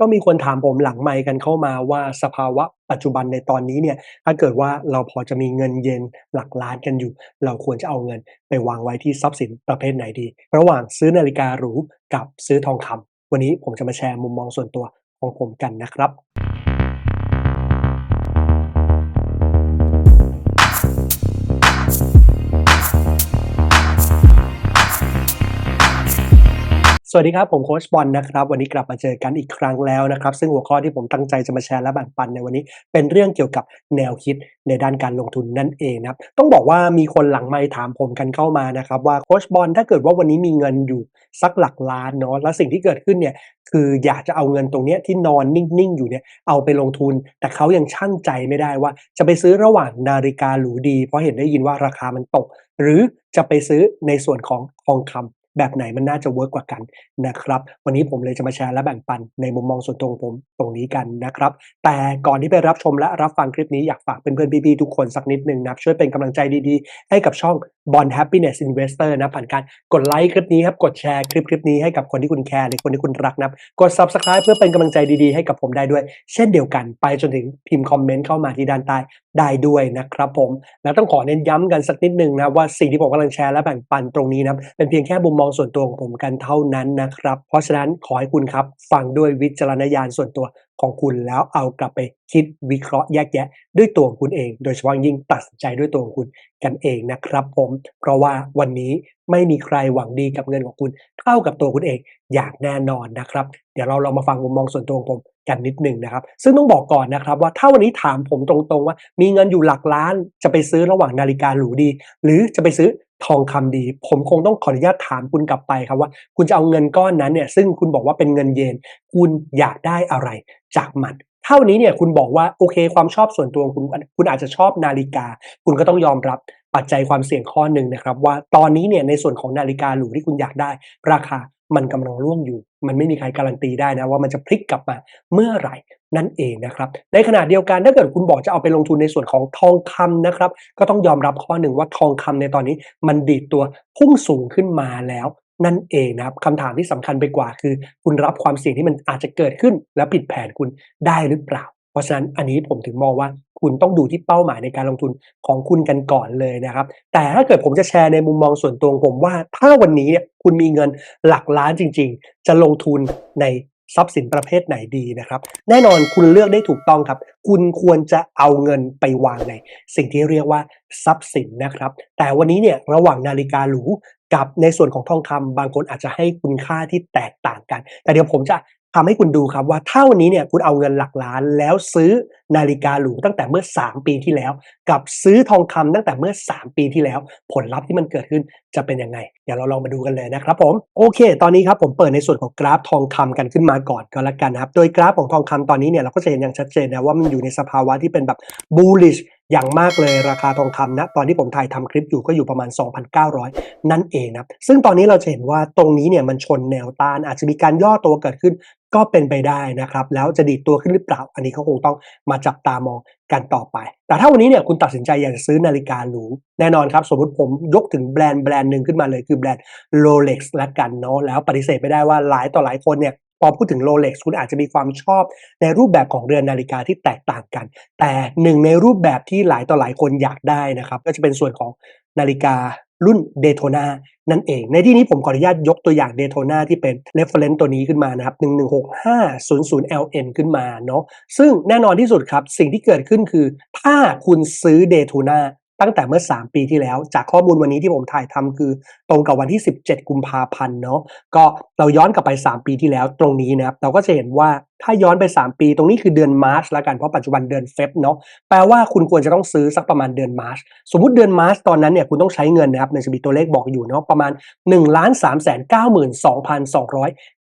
ก็มีคนถามผมหลังไมค์กันเข้ามาว่าสภาวะปัจจุบันในตอนนี้เนี่ยถ้าเกิดว่าเราพอจะมีเงินเย็นหลักล้านกันอยู่ เราควรจะเอาเงินไปวางไว้ที่ทรัพย์สินประเภทไหนดี ระหว่างซื้อนาฬิกาหรูกับซื้อทองคำวันนี้ผมจะมาแชร์มุมมองส่วนตัวของผมกันนะครับ สวัสดีครับ ผมโค้ชบอลนะครับ วันนี้กลับมาเจอกันอีกครั้งแล้วนะครับ ซึ่งหัวข้อที่ผมตั้งใจจะมาแชร์และแบ่งปันในวันนี้ เป็นเรื่องเกี่ยวกับแนวคิดในด้านการลงทุนนั่นเองนะครับ ต้องบอกว่ามีคนหลังไมค์ถามผมกันเข้ามานะครับว่าโค้ชบอลถ้าเกิดว่าวันนี้มีเงินอยู่สักหลักล้านเนาะแล้วสิ่งที่เกิดขึ้นเนี่ยคืออยากจะเอาเงินตรงนี้ที่นอนนิ่ง ๆ อยู่เนี่ยเอาไปลงทุน แต่เขายังชั่งใจไม่ได้ว่า จะไปซื้อระหว่างนาฬิกาหรูดี เพราะเห็นได้ยินว่าราคามันตก หรือจะไปซื้อในส่วนของทองคำ แบบไหนมันน่าจะเวิร์กกว่ากันนะครับ วันนี้ผมเลยจะมาแชร์และแบ่งปันในมุมมองส่วนตัวของผมตรงนี้กันนะครับ แต่ก่อนที่ไปรับชมและรับฟังคลิปนี้อยากฝากเพื่อนๆพี่ๆทุกคนสักนิดหนึ่งนะช่วยเป็นกำลังใจดีๆ ให้กับช่อง Bond Happiness Investor นะผ่านการกดไลค์คลิปนี้ครับ กดแชร์คลิปคลิปนี้ให้กับคนที่คุณแคร์หรือคนที่คุณรักนะครับกด Subscribe เพื่อเป็นกำลังใจดีๆ ให้กับผมได้ด้วย เช่นเดียวกันไปจนถึงพิมพ์คอมเมนต์เข้ามาที่ด้านใต้ได้ด้วยนะครับผม แล้วต้องขอเน้นย้ำกันสักนิดหนึ่งนะว่าสิ่งที่ผมกำลังแชร์และแบ่งปันตรงนี้นะเป็นเพียงแค่มุมมองส่วนตัวของผมกันเท่านั้นนะครับเพราะฉะนั้นขอให้คุณครับฟังด้วยวิจารณญาณส่วนตัว ของคุณแล้วเอากลับไปคิดวิเคราะห์แยกแยะ ด้วยตัวของคุณเอง โดยเฉพาะยิ่งตัดสินใจด้วยตัวของคุณกันเองนะครับผม เพราะว่าวันนี้ไม่มีใครหวังดีกับเงินของคุณเท่ากับตัวคุณเองอย่างแน่นอนนะครับ เดี๋ยวเราลองมาฟังมุมมองส่วนตัวของผมกันนิดหนึ่งนะครับ ซึ่งต้องบอกก่อนนะครับว่าถ้าวันนี้ถามผมตรงๆว่า มีเงินอยู่หลักล้านจะไปซื้อระหว่างนาฬิกาหรูดี หรือจะไปซื้อ ทองคำดี ผมคงต้องขออนุญาตถามคุณกลับไปครับว่า คุณจะเอาเงินก้อนนั้นเนี่ยซึ่งคุณบอกว่าเป็นเงินเยน คุณอยากได้อะไรจากมันเท่านี้เนี่ยคุณบอกว่าโอเคความชอบส่วนตัวคุณคุณอาจจะชอบนาฬิกา คุณก็ต้องยอมรับปัจจัยความเสี่ยงข้อหนึ่งนะครับ ว่าตอนนี้เนี่ยในส่วนของนาฬิกาหรูที่คุณอยากได้ ราคามันกำลังร่วงอยู่ มันไม่มีใครการันตีได้นะว่ามันจะพลิกกลับมาเมื่อไหร่ นั่นเองนะครับ ในขณะเดียวกันถ้าเกิดคุณบอกจะเอาไปลงทุนในส่วนของทองคำนะครับ ก็ต้องยอมรับข้อหนึ่งว่าทองคำในตอนนี้มันดีดตัวพุ่งสูงขึ้นมาแล้วนั่นเองนะครับคำถามที่สำคัญไปกว่าคือ คุณรับความเสี่ยงที่มันอาจจะเกิดขึ้น และผิดแผนคุณได้หรือเปล่า เพราะฉะนั้นอันนี้ผมถึงมองว่าคุณต้องดูที่เป้าหมายในการลงทุนของคุณกันก่อนเลยนะครับ แต่ถ้าเกิดผมจะแชร์ในมุมมองส่วนตัวผมว่า ถ้าวันนี้เนี่ยคุณมีเงินหลักล้านจริง ๆ จะลงทุนใน ทรัพย์สินประเภทไหนดีนะครับ แน่นอนคุณเลือกได้ถูกต้องครับ คุณควรจะเอาเงินไปวางใน สิ่งที่เรียกว่าทรัพย์สินนะครับ แต่วันนี้เนี่ยระหว่างนาฬิกาหรูกับในส่วนของทองคำบางคนอาจจะให้คุณค่าที่แตกต่างกัน แต่เดี๋ยวผมจะ ทำให้คุณดูครับว่าถ้าวันนี้เนี่ยคุณเอาเงินหลักล้านแล้วซื้อนาฬิกาหรูตั้งแต่เมื่อ 3 ปีที่แล้ว กับซื้อทองคำตั้งแต่เมื่อ 3 ปีที่แล้ว ผลลัพธ์ที่มันเกิดขึ้นจะเป็นยังไงเดี๋ยวเราลองมาดูกันเลยนะครับผมโอเค ตอนนี้ครับผมเปิดในส่วนของกราฟทองคำกันขึ้นมาก่อนก็แล้วกันนะครับโดยกราฟของทองคำตอนนี้เนี่ยเราก็จะเห็นอย่างชัดเจนนะว่ามันอยู่ในสภาวะที่เป็นแบบ bullish อย่างมากเลยราคาทองคำนะตอนที่ผมถ่ายทำคลิปอยู่ก็อยู่ประมาณ 2,900 นั่นเองนะซึ่งตอนนี้เราจะเห็นว่าตรงนี้เนี่ยมันชนแนวต้านอาจจะมีการย่อตัวเกิดขึ้น ก็เป็นไปได้นะครับ แล้วจะดีดตัวขึ้นหรือเปล่า อันนี้เขาคงต้องมาจับตามองกันต่อไป แต่ถ้าวันนี้เนี่ยคุณตัดสินใจอยากจะซื้อนาฬิกาหรูแน่นอนครับ สมมติผมยกถึงแบรนด์แบรนด์หนึ่งขึ้นมาเลยคือแบรนด์ Rolex ละกันเนาะแล้วปฏิเสธไม่ได้ว่าหลายต่อหลายคนเนี่ยพอพูดถึง Rolex คุณอาจจะมีความชอบในรูปแบบของเรือนนาฬิกาที่แตกต่างกัน แต่หนึ่งในรูปแบบที่หลายต่อหลายคนอยากได้นะครับ ก็จะเป็นส่วนของ นาฬิการุ่น Daytona นั่นเอง ในที่นี้ผมขออนุญาตยกตัวอย่าง Daytona ที่เป็น reference ตัวนี้ขึ้นมานะครับ 116500LN ขึ้นมาเนาะซึ่งแน่นอนที่สุดครับ สิ่งที่เกิดขึ้นคือ ถ้าคุณซื้อ Daytona ตั้งแต่เมื่อ 3 ปีที่แล้ว จากข้อมูลวันนี้ที่ผมถ่ายทำคือ ตรงกับวันที่ 17 กุมภาพันธ์เนาะก็เราย้อนกลับไป 3 ปีที่แล้วตรงนี้นะครับ เราก็จะเห็นว่า ถ้าย้อนไป 3 ปี ตรงนี้คือเดือนมาร์ชล้วกัน เพราะปัจจุบันเดือนเฟบเนาะ แปลว่าคุณควรจะต้องซื้อสักประมาณเดือนมาร์ช สมมุติเดือนมาร์ชตอนนั้นเนี่ยคุณต้องใช้เงินนะครับในจะมีตัวเลขบอกอยู่เนาะประมาณ1 3 9 2 2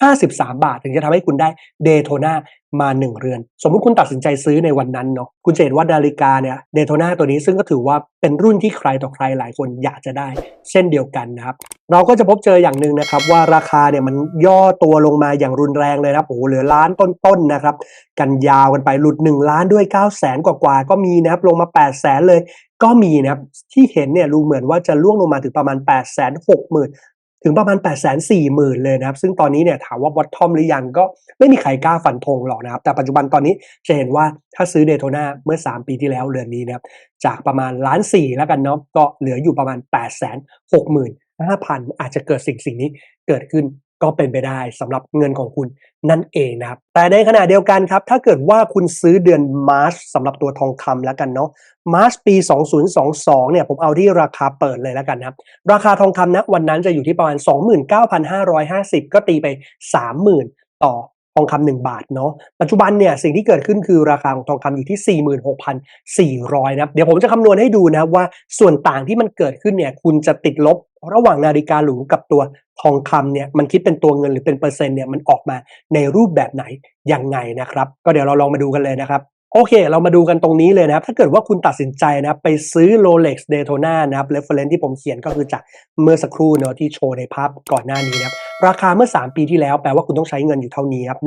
53บาท ถึงจะทำให้คุณได้เดโทนามา 1 เรือน สมมุติคุณตัดสินใจซื้อในวันนั้นเนาะคุณจะเห็นว่านาฬิกาเนี่ยเดโทนาตัวนี้ซึ่งก็ถือว่าเป็นรุ่นที่ใครต่อใครหลายคนอยากจะได้ เช่นเดียวกันนะครับ เราก็จะพบเจออย่างหนึ่งนะครับว่าราคาเนี่ยมันย่อตัวลงมาอย่างรุนแรงเลยนะโอ้โหเหลือล้านต้นๆนะครับ กันยาวกันไปหลุด 1 ล้านด้วย 9 0 0แสนกว่าก็มีนะครับลงมา 8 0 0แสนเลย ก็มีนะครับที่เห็นเนี่ยดูเหมือนว่าจะล่วงลงมาถึงประมาณ 8 6 0 0 0 0ถึงประมาณ 840,000 เลยนะครับ ซึ่งตอนนี้เนี่ยถามว่า bottom หรือยังก็ไม่มีใครกล้าฟันธงหรอกนะครับ แต่ปัจจุบันตอนนี้จะเห็นว่าถ้าซื้อ Daytona เมื่อ 3 ปีที่แล้วเรือนนี้นะครับ จากประมาณล้าน4แล้วกันเนาะก็เหลืออยู่ประมาณ 5,000 อาจจะเกิดสิ่งสิ่งนี้เกิดขึ้นก็เป็นไปได้สำหรับเงินของคุณนั่นเองนะครับ แต่ในขณะเดียวกันครับ ถ้าเกิดว่าคุณซื้อเดือนมาร์ชสำหรับตัวทองคำแล้วกันเนาะมาร์ชปี 2022 เนี่ยผมเอาที่ราคาเปิดเลยแล้วกันนะครับ ราคาทองคำนะวันนั้นจะอยู่ที่ประมาณ 29,550 ก็ตีไป 30,000 ต่อ ทองคำหนึ่งบาทเนาะปัจจุบันเนี่ยสิ่งที่เกิดขึ้นคือราคาของทองคำอยู่ที่ 46,400นะครับเดี๋ยวผมจะคำนวณให้ดูนะว่าส่วนต่างที่มันเกิดขึ้นเนี่ยคุณจะติดลบระหว่างนาฬิกาหรูกับตัวทองคำเนี่ยมันคิดเป็นตัวเงินหรือเป็นเปอร์เซ็นต์เนี่ยมันออกมาในรูปแบบไหนยังไงนะครับ ก็เดี๋ยวเราลองมาดูกันเลยนะครับ โอเค เรามาดูกันตรงนี้เลยนะครับ ถ้าเกิดว่าคุณตัดสินใจนะไปซื้อ Rolex Daytona นะครับ reference ที่ผมเขียนก็คือจากเมื่อสักครู่เนาะที่โชว์ในภาพก่อนหน้านี้นะครับ ราคาเมื่อ 3 ปีที่แล้ว แปลว่าคุณต้องใช้เงินอยู่เท่านี้ครับ1 3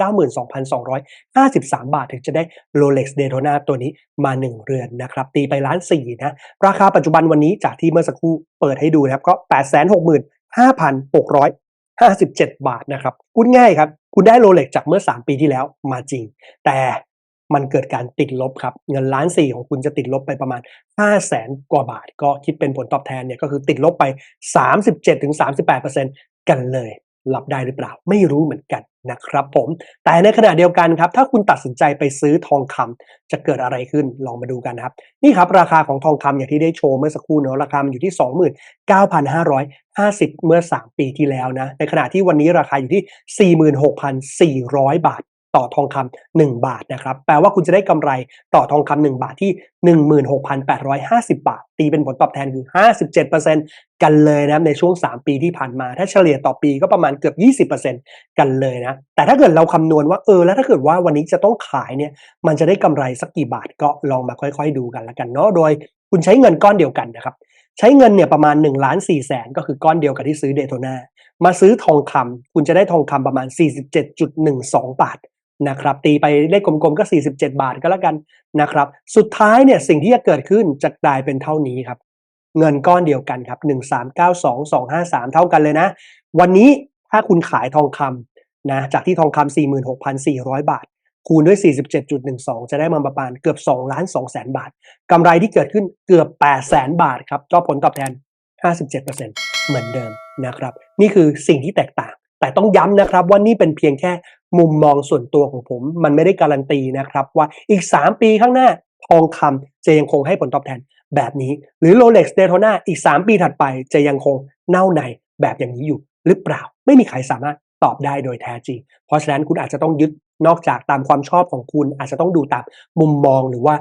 9 2 2 5 3บสามบาท ถึงจะได้ Rolex Daytona ตัวนี้มา 1 เรือนนะครับ ตีไปล้านสี่นะ ราคาปัจจุบันวันนี้จากที่เมื่อสักครู่เปิดให้ดูนะครับ ก็8 6 5 6 57 บาทนะครับพูดง่ายครับ คุณได้โรเล็กจากเมื่อ 3 ปีที่แล้วมาจริง แต่ มันเกิดการติดลบครับ เงินล้านสี่ของคุณจะติดลบไปประมาณ 5 0 0แสนกว่าบาท ก็คิดเป็นผลตอบแทนเนี่ยก็คือติดลบไป 37-38%กันเลยรับได้หรือเปล่า ไม่รู้เหมือนกันนะครับผม แต่ในขณะเดียวกันครับ ถ้าคุณตัดสินใจไปซื้อทองคำจะเกิดอะไรขึ้นลองมาดูกันครับ นี่ครับ ราคาของทองคำอย่างที่ได้โชว์เมื่อสักครู่เนาะราคามันอยู่ที่ 29,550 เมื่อ 3 ปีที่แล้วนะ ในขณะที่วันนี้ราคาอยู่ที่ 46,400 บาท ต่อทองคำ1บาทนะครับ แปลว่าคุณจะได้กำไรต่อทองคำ1บาทที่ 16,850 บาท ตีเป็นผลตอบแทนคือ 57%กันเลยนะครับในช่วง 3 ปีที่ผ่านมา ถ้าเฉลี่ยต่อปีก็ประมาณเกือบ 20%กันเลยนะ แต่ถ้าเกิดเราคำนวณว่าเออแล้วถ้าเกิดว่าวันนี้จะต้องขายเนี่ยมันจะได้กำไรสักกี่บาทก็ลองมาค่อยๆ ดูกันละกันเนาะโดยคุณใช้เงินก้อนเดียวกันนะครับใช้เงินเนี่ยประมาณ1ล้าน4แสนก็คือก้อนเดียวกับที่ซื้อเดโทนามาซื้อทองคำคุณจะได้ทองคำประมาณ 47.12 บาท นะครับตีไปเลขกลมๆก็ 47 บาทก็แล้วกันนะครับสุดท้ายเนี่ยสิ่งที่จะเกิดขึ้นจะกลายเป็นเท่านี้ครับ เงินก้อนเดียวกันครับ 1392253 เท่ากันเลยนะ วันนี้ถ้าคุณขายทองคำนะจากที่ทองคำ46,400 บาท คูณด้วย 47.12 จะได้มาประมาณเกือบ2ล้าน2แสนบาทกำไรที่เกิดขึ้นเกือบ8แสนบาทครับก็ผลตอบแทน 57%เหมือนเดิมนะครับ นี่คือสิ่งที่แตกต่างแต่ต้องย้ำนะครับว่านี่เป็นเพียงแค่ มุมมองส่วนตัวของผม มันไม่ได้การันตีนะครับ ว่าอีก 3 ปีข้างหน้าทองคำจะยังคงให้ผลตอบแทนแบบนี้ หรือ Rolex Daytona อีก 3 ปีถัดไปจะยังคงเน่าในแบบอย่างนี้อยู่หรือเปล่า ไม่มีใครสามารถตอบได้โดยแท้จริง เพราะฉะนั้นคุณอาจจะต้องยึดนอกจากตามความชอบของคุณ อาจจะต้องดูตามมุมมองหรือว่า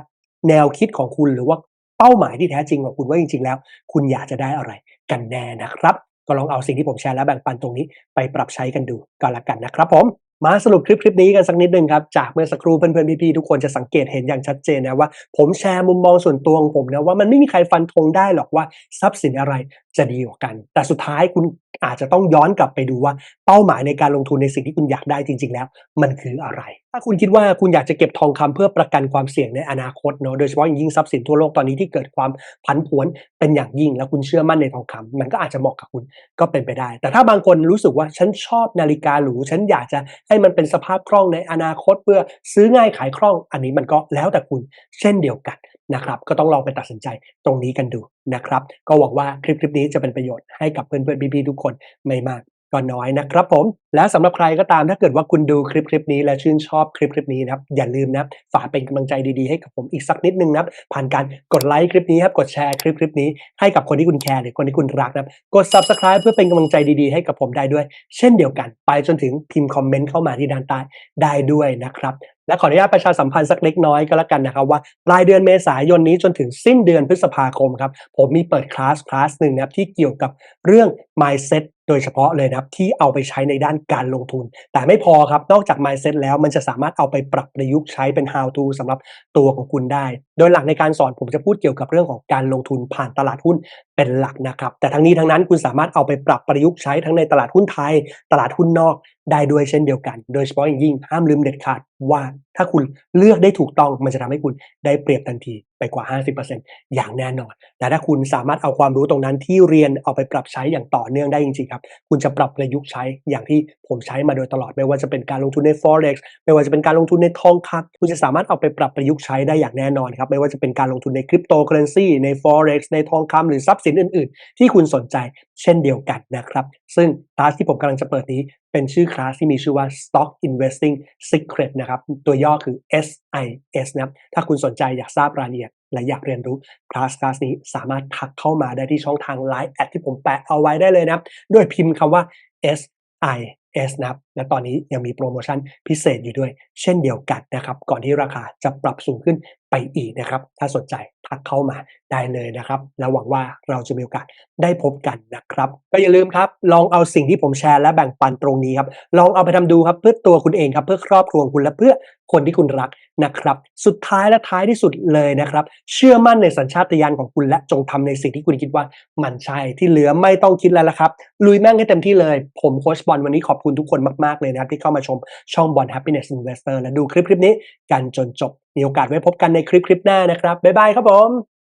แนวคิดของคุณหรือว่าเป้าหมายที่แท้จริงของคุณว่าจริง ๆ แล้ว คุณอยากจะได้อะไรกันแน่นะครับ ก็ลองเอาสิ่งที่ผมแชร์และแบ่งปันตรงนี้ไปปรับใช้กันดูก็แล้วกันนะครับผม มาสรุปคลิปคลิปนี้กันสักนิดนึงครับ จากเมื่อสักครู่เพื่อนๆพี่ๆทุกคนจะสังเกตเห็นอย่างชัดเจนนะว่า ผมแชร์มุมมองส่วนตัวของผมนะว่ามันไม่มีใครฟันธงได้หรอกว่าทรัพย์สินอะไร จะดีกว่ากัน แต่สุดท้ายคุณอาจจะต้องย้อนกลับไปดูว่าเป้าหมายในการลงทุนในสิ่งที่คุณอยากได้จริง ๆ แล้ว มันคืออะไร ถ้าคุณคิดว่าคุณอยากจะเก็บทองคำเพื่อประกันความเสี่ยงในอนาคตเนาะโดยเฉพาะอย่างยิ่งทรัพย์สินทั่วโลกตอนนี้ที่เกิดความผันผวนเป็นอย่างยิ่ง แล้วคุณเชื่อมั่นในทองคำมันก็อาจจะเหมาะกับคุณก็เป็นไปได้ แต่ถ้าบางคนรู้สึกว่าฉันชอบนาฬิกาหรูฉันอยากจะให้มันเป็นสภาพคล่องในอนาคต เพื่อซื้อง่ายขายคล่องอันนี้มันก็แล้วแต่คุณเช่นเดียวกัน นะครับก็ต้องลองไปตัดสินใจตรงนี้กันดูนะครับ ก็หวังว่าคลิปคลิปนี้จะเป็นประโยชน์ให้กับเพื่อนๆพี่ๆทุกคนไม่มากก็น้อยนะครับผม และสำหรับใครก็ตามถ้าเกิดว่าคุณดูคลิปคลิปนี้และชื่นชอบคลิปคลิปนี้นะครับ อย่าลืมนะฝากเป็นกำลังใจดีๆให้กับผมอีกสักนิดนึงนะผ่านการกดไลค์คลิปนี้ครับกดแชร์คลิปคลิปนี้ให้กับคนที่คุณแคร์หรือคนที่คุณรักนะกด subscribe เพื่อเป็นกำลังใจดีๆให้กับผมได้ด้วย เช่นเดียวกัน ไปจนถึงพิมพ์คอมเมนต์เข้ามาที่ด้านใต้ได้ด้วยนะครับ และขออนุญาตประชาสัมพันธ์สักเล็กน้อยก็แล้วกันนะครับว่าปลายเดือนเมษายนนี้จนถึงสิ้นเดือนพฤษภาคมครับผมมีเปิดคลาสคลาสหนึ่งนะครับที่เกี่ยวกับเรื่อง mindset โดยเฉพาะเลยนะครับที่เอาไปใช้ในด้านการลงทุน แต่ไม่พอครับนอกจาก mindset แล้วมันจะสามารถเอาไปปรับประยุกต์ใช้เป็น how to สำหรับตัวของคุณได้ โดยหลักในการสอนผมจะพูดเกี่ยวกับเรื่องของการลงทุนผ่านตลาดหุ้นเป็นหลักนะครับแต่ทั้งนี้ทั้งนั้นคุณสามารถเอาไปปรับประยุกต์ใช้ทั้งในตลาดหุ้นไทย ตลาดหุ้นนอก ได้ด้วยเช่นเดียวกัน โดยเฉพาะอย่างยิ่งห้ามลืมเด็ดขาดว่า ถ้าคุณเลือกได้ถูกต้องมันจะทำให้คุณได้เปรียบทันทีไปกว่า 50%อย่างแน่นอนแต่ถ้าคุณสามารถเอาความรู้ตรงนั้นที่เรียนเอาไปปรับใช้อย่างต่อเนื่องได้จริงๆครับ คุณจะปรับประยุกต์ใช้อย่างที่ผมใช้มาโดยตลอด ไม่ว่าจะเป็นการลงทุนใน Forex ไม่ว่าจะเป็นการลงทุนในทองคำคุณจะสามารถเอาไปปรับประยุกต์ใช้ได้อย่างแน่นอนครับ ไม่ว่าจะเป็นการลงทุนในคริปโตเคอเรนซีใน Forex ในทองคำหรือทรัพย์สินอื่น ๆ ที่คุณสนใจเช่นเดียวกันนะครับ ซึ่งคลาสที่ผมกำลังจะเปิดนี้เป็นชื่อคลาสที่มีชื่อว่า Stock Investing Secret นะครับตัวย่อคือ SIS นะครับ ถ้าคุณสนใจอยากทราบรายละเอียด และอยากเรียนรู้คลาสคลาสนี้สามารถทักเข้ามาได้ที่ช่องทาง Line แอดที่ผมแปะเอาไว้ได้เลยนะครับ ด้วยพิมพ์คำว่า SIS นะครับ และตอนนี้ยังมีโปรโมชั่นพิเศษอยู่ด้วย เช่นเดียวกันนะครับก่อนที่ราคาจะปรับสูงขึ้นไปอีกนะครับ ถ้าสนใจทักเข้ามาได้เลยนะครับ และหวังว่าเราจะมีโอกาสได้พบกันนะครับ ก็อย่าลืมครับ ลองเอาสิ่งที่ผมแชร์และแบ่งปันตรงนี้ครับ ลองเอาไปทำดูครับเพื่อตัวคุณเองครับ เพื่อครอบครัวของคุณและเพื่อคนที่คุณรักนะครับ สุดท้ายและท้ายที่สุดเลยนะครับ เชื่อมั่นในสัญชาตญาณของคุณและจงทำในสิ่งที่คุณคิดว่ามันใช่ที่เหลือไม่ต้องคิดแล้วละครับ ลุยแม่งให้เต็มที่เลย ผมโค้ชบอลวันนี้ขอบคุณทุกคนมากๆเลยนะครับที่เข้ามาชมช่องบอล Happiness Investor และดูคลิปคลิปนี้กันจนจบมีโอกาสไว้พบกันในคลิปคลิปหน้านะครับบ๊ายบายครับผม